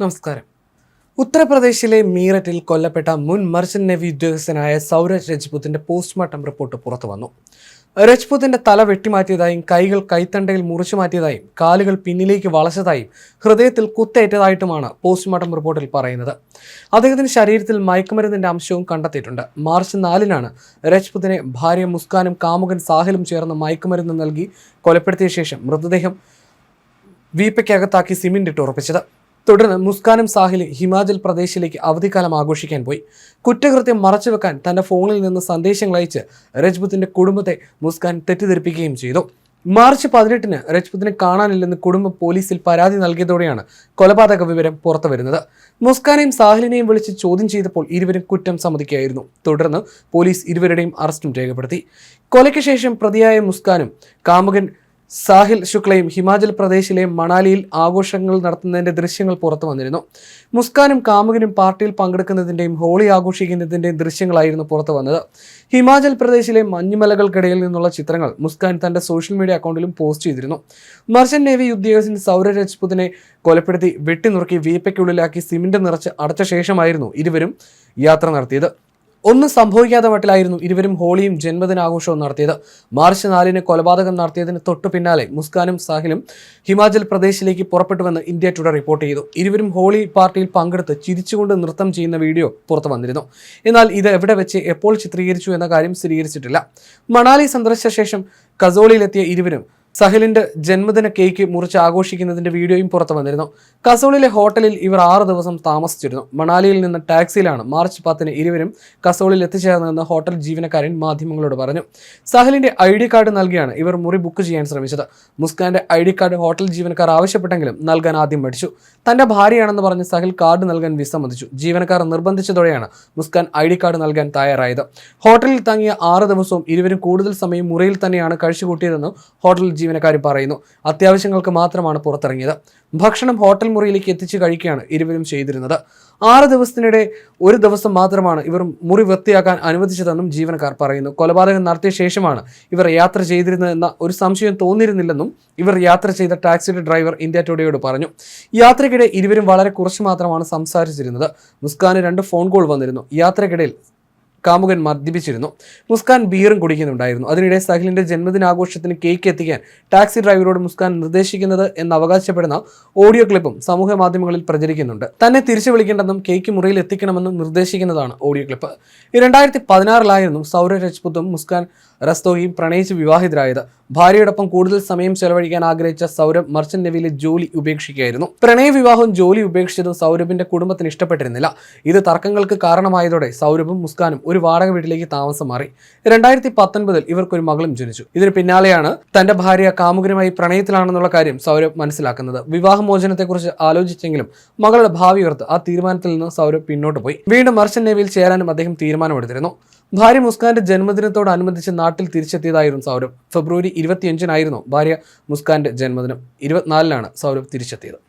നമസ്കാരം. ഉത്തർപ്രദേശിലെ മീററ്റിൽ കൊല്ലപ്പെട്ട മുൻ മർച്ചന്റ് നേവി ഉദ്യോഗസ്ഥനായ സൗരജ് രജ്പുത്തിന്റെ പോസ്റ്റ്മോർട്ടം റിപ്പോർട്ട് പുറത്തു വന്നു. രജ്പുത്തിന്റെ തല വെട്ടിമാറ്റിയതായും കൈകൾ കൈത്തണ്ടയിൽ മുറിച്ചു മാറ്റിയതായും കാലുകൾ പിന്നിലേക്ക് വളച്ചതായും ഹൃദയത്തിൽ കുത്തേറ്റതായിട്ടുമാണ് പോസ്റ്റ്മോർട്ടം റിപ്പോർട്ടിൽ പറയുന്നത്. അദ്ദേഹത്തിന്റെ ശരീരത്തിൽ മയക്കുമരുന്നിന്റെ അംശവും കണ്ടെത്തിയിട്ടുണ്ട്. മാർച്ച് നാലിനാണ് രജ്പുത്തിനെ ഭാര്യ മുസ്കാനും കാമുകൻ സാഹിലും ചേർന്ന് മയക്കുമരുന്ന് നൽകി കൊലപ്പെടുത്തിയ ശേഷം മൃതദേഹം വീപ്പയ്ക്കകത്താക്കി സിമെന്റ് ഇട്ട് ഉറപ്പിച്ചത്. തുടർന്ന് മുസ്കാനും സാഹിലും ഹിമാചൽ പ്രദേശിലേക്ക് അവധിക്കാലം ആഘോഷിക്കാൻ പോയി. കുറ്റകൃത്യം മറച്ചുവെക്കാൻ തന്റെ ഫോണിൽ നിന്ന് സന്ദേശങ്ങൾ അയച്ച് രജ്പുത്തിന്റെ കുടുംബത്തെ മുസ്കാൻ തെറ്റിദ്ധരിപ്പിക്കുകയും ചെയ്തു. മാർച്ച് പതിനെട്ടിന് രജ്പുത്തിനെ കാണാനില്ലെന്ന് കുടുംബം പോലീസിൽ പരാതി നൽകിയതോടെയാണ് കൊലപാതക വിവരം പുറത്തു വരുന്നത്. മുസ്കാനെയും സാഹിലിനെയും വിളിച്ച് ചോദ്യം ചെയ്തപ്പോൾ ഇരുവരും കുറ്റം സമ്മതിക്കുകയായിരുന്നു. തുടർന്ന് പോലീസ് ഇരുവരുടെയും അറസ്റ്റും രേഖപ്പെടുത്തി. കൊലയ്ക്ക് ശേഷം പ്രതിയായ മുസ്കാനും കാമുകൻ സാഹിൽ ശുക്ലയും ഹിമാചൽ പ്രദേശിലെ മണാലിയിൽ ആഘോഷങ്ങൾ നടത്തുന്നതിന്റെ ദൃശ്യങ്ങൾ പുറത്തു വന്നിരുന്നു. മുസ്കാനും കാമുകനും പാർട്ടിയിൽ പങ്കെടുക്കുന്നതിന്റെയും ഹോളി ആഘോഷിക്കുന്നതിന്റെയും ദൃശ്യങ്ങളായിരുന്നു പുറത്തു വന്നത്. ഹിമാചൽ പ്രദേശിലെ മഞ്ഞുമലകൾക്കിടയിൽ നിന്നുള്ള ചിത്രങ്ങൾ മുസ്കാൻ തന്റെ സോഷ്യൽ മീഡിയ അക്കൗണ്ടിലും പോസ്റ്റ് ചെയ്തിരുന്നു. മർച്ചന്റ് നേവി ഉദ്യോഗസ്ഥൻ സൗര രജ്പുതിനെ കൊലപ്പെടുത്തി വെട്ടിനുറുക്കി വീപ്പയ്ക്കുള്ളിലാക്കി സിമന്റ് നിറച്ച് അടച്ച ശേഷമായിരുന്നു ഇരുവരും യാത്ര നടത്തിയത്. ഒന്നും സംഭവിക്കാത്ത മട്ടിലായിരുന്നു ഇരുവരും ഹോളിയും ജന്മദിനാഘോഷവും നടത്തിയത്. മാർച്ച് നാലിന് കൊലപാതകം നടത്തിയതിന് തൊട്ടു പിന്നാലെ മുസ്കാനും സാഹിലും ഹിമാചൽ പ്രദേശിലേക്ക് പുറപ്പെട്ടുവെന്ന് ഇന്ത്യ ടുഡേ റിപ്പോർട്ട് ചെയ്തു. ഇരുവരും ഹോളി പാർട്ടിയിൽ പങ്കെടുത്ത് ചിരിച്ചുകൊണ്ട് നൃത്തം ചെയ്യുന്ന വീഡിയോ പുറത്തു വന്നിരുന്നു. എന്നാൽ ഇത് എവിടെ വെച്ച് എപ്പോൾ ചിത്രീകരിച്ചു എന്ന കാര്യം സ്ഥിരീകരിച്ചിട്ടില്ല. മണാലി സന്ദർശിച്ച ശേഷം കസോളിയിലെത്തിയ ഇരുവരും സഹിലിന്റെ ജന്മദിന കേക്ക് മുറിച്ച് ആഘോഷിക്കുന്നതിന്റെ വീഡിയോയും പുറത്തു വന്നിരുന്നു. കസോളിലെ ഹോട്ടലിൽ ഇവർ ആറ് ദിവസം താമസിച്ചിരുന്നു. മണാലിയിൽ നിന്ന് ടാക്സിയിലാണ് മാർച്ച് പത്തിന് ഇരുവരും കസോളിൽ എത്തിച്ചേർന്നതെന്ന് ഹോട്ടൽ ജീവനക്കാരൻ മാധ്യമങ്ങളോട് പറഞ്ഞു. സഹലിന്റെ ഐ ഡി കാർഡ് നൽകിയാണ് ഇവർ മുറി ബുക്ക് ചെയ്യാൻ ശ്രമിച്ചത്. മുസ്കാന്റെ ഐ ഡി കാർഡ് ഹോട്ടൽ ജീവനക്കാർ ആവശ്യപ്പെട്ടെങ്കിലും നൽകാൻ ആദ്യം മടിച്ചു. തന്റെ ഭാര്യയാണെന്ന് പറഞ്ഞ് സഹിൽ കാർഡ് നൽകാൻ വിസമ്മതിച്ചു. ജീവനക്കാർ നിർബന്ധിച്ചതോടെയാണ് മുസ്കാൻ ഐ ഡി കാർഡ് നൽകാൻ തയ്യാറായത്. ഹോട്ടലിൽ തങ്ങിയ ആറ് ദിവസവും ഇരുവരും കൂടുതൽ സമയം മുറിയിൽ തന്നെയാണ് കഴിച്ചുകൂട്ടിയതെന്ന് ഹോട്ടൽ ജീവനക്കാർ പറയുന്നു അത്യാവശ്യങ്ങൾക്ക് മാത്രമാണ് പുറത്തിറങ്ങിയത്. ഭക്ഷണം ഹോട്ടൽ മുറിയിലേക്ക് എത്തിച്ചു കഴിക്കുകയാണ് ഇരുവരും ചെയ്തിരുന്നത്. ആറ് ദിവസത്തിനിടെ ഒരു ദിവസം മാത്രമാണ് ഇവർ മുറി വൃത്തിയാക്കാൻ അനുവദിച്ചതെന്നും ജീവനക്കാർ പറയുന്നു. കൊലപാതകം നടത്തിയ ശേഷമാണ് ഇവർ യാത്ര ചെയ്തിരുന്നതെന്ന ഒരു സംശയം തോന്നിയിരുന്നില്ലെന്നും ഇവർ യാത്ര ചെയ്ത ടാക്സിയുടെ ഡ്രൈവർ ഇന്ത്യ ടുഡേയോട് പറഞ്ഞു. യാത്രയ്ക്കിടെ ഇരുവരും വളരെ കുറച്ച് മാത്രമാണ് സംസാരിച്ചിരുന്നത്. മുസ്കാന് രണ്ട് ഫോൺ കോൾ വന്നിരുന്നു. യാത്രയ്ക്കിടയിൽ കാമുകൻ മദ്യപിച്ചിരുന്നു. മുസ്കാൻ ബീറും കുടിക്കുന്നുണ്ടായിരുന്നു. അതിനിടെ സഹിലിന്റെ ജന്മദിനാഘോഷത്തിന് കേക്ക് എത്തിക്കാൻ ടാക്സി ഡ്രൈവറോട് മുസ്കാൻ നിർദ്ദേശിക്കുന്നത് എന്ന് അവകാശപ്പെടുന്ന ഓഡിയോ ക്ലിപ്പും സമൂഹ മാധ്യമങ്ങളിൽ പ്രചരിക്കുന്നുണ്ട്. തന്നെ തിരിച്ചു വിളിക്കേണ്ടെന്നും കേക്ക് മുറിയിൽ എത്തിക്കണമെന്നും നിർദ്ദേശിക്കുന്നതാണ് ഓഡിയോ ക്ലിപ്പ്. രണ്ടായിരത്തി പതിനാറിലായിരുന്നു സൗര രജ്പുത്തും മുസ്കാൻ റസ്തോയും പ്രണയിച്ച് വിവാഹിതരായത്. ഭാര്യയോടൊപ്പം കൂടുതൽ സമയം ചെലവഴിക്കാൻ ആഗ്രഹിച്ച സൗരഭ് മർച്ചന്റ് നേവിയിലെ ജോലി ഉപേക്ഷിക്കുകയായിരുന്നു. പ്രണയ വിവാഹവും ജോലി ഉപേക്ഷിച്ചതും സൗരഭിന്റെ കുടുംബത്തിന് ഇഷ്ടപ്പെട്ടിരുന്നില്ല. ഇത് തർക്കങ്ങൾക്ക് കാരണമായതോടെ സൗരഭും മുസ്കാനും ഒരു വാടക വീട്ടിലേക്ക് താമസം മാറി. രണ്ടായിരത്തി പത്തൊൻപതിൽ ഇവർക്കൊരു മകളും ജനിച്ചു. ഇതിന് പിന്നാലെയാണ് തന്റെ ഭാര്യ കാമുകനുമായി പ്രണയത്തിലാണെന്നുള്ള കാര്യം സൗരഭ് മനസ്സിലാക്കുന്നത്. വിവാഹമോചനത്തെക്കുറിച്ച് ആലോചിച്ചെങ്കിലും മകളുടെ ഭാവി ഓർത്ത് ആ തീരുമാനത്തിൽ നിന്ന് സൗരഭ് പിന്നോട്ട് പോയി. വീണ്ടും മർച്ചന്റ് നേവിയിൽ ചേരാനും അദ്ദേഹം തീരുമാനമെടുത്തിരുന്നു. ഭാര്യ മുസ്കാന്റെ ജന്മദിനത്തോടനുബന്ധിച്ച് നാട്ടിൽ തിരിച്ചെത്തിയതായിരുന്നു സൗരഭ്. ഫെബ്രുവരി ഇരുപത്തിയഞ്ചിനായിരുന്നു ഭാര്യ മുസ്കാന്റെ ജന്മദിനം. ഇരുപത്തിനാലിനാണ് സൗരഭ് തിരിച്ചെത്തിയത്.